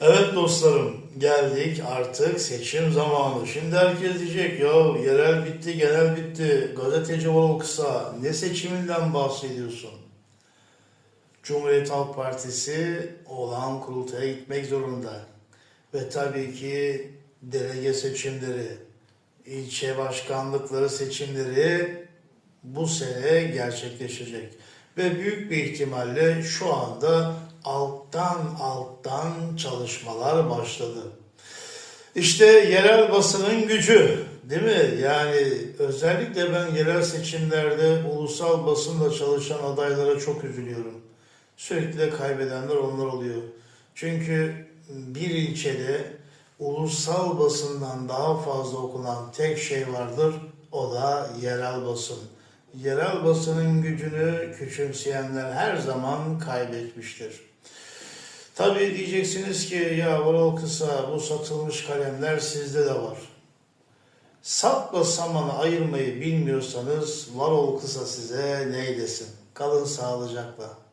Evet dostlarım geldik artık seçim zamanı. Şimdi herkes diyecek ya yerel bitti genel bitti gazeteci ol ne seçiminden bahsediyorsun? Cumhuriyet Halk Partisi olağan kurultaya gitmek zorunda. Ve tabii ki delege seçimleri, ilçe başkanlıkları seçimleri bu sene gerçekleşecek. Ve büyük bir ihtimalle şu anda alttan alttan çalışmalar başladı. İşte yerel basının gücü değil mi? Yani özellikle ben yerel seçimlerde ulusal basında çalışan adaylara çok üzülüyorum. Sürekli de kaybedenler onlar oluyor. Çünkü bir ilçede ulusal basından daha fazla okunan tek şey vardır. O da yerel basın. Yerel basının gücünü küçümseyenler her zaman kaybetmiştir. Tabii diyeceksiniz ki ya Varol Kısa bu satılmış kalemler sizde de var. Sapla samanı ayırmayı bilmiyorsanız Varol Kısa size neylesin? Kalın sağlıcakla.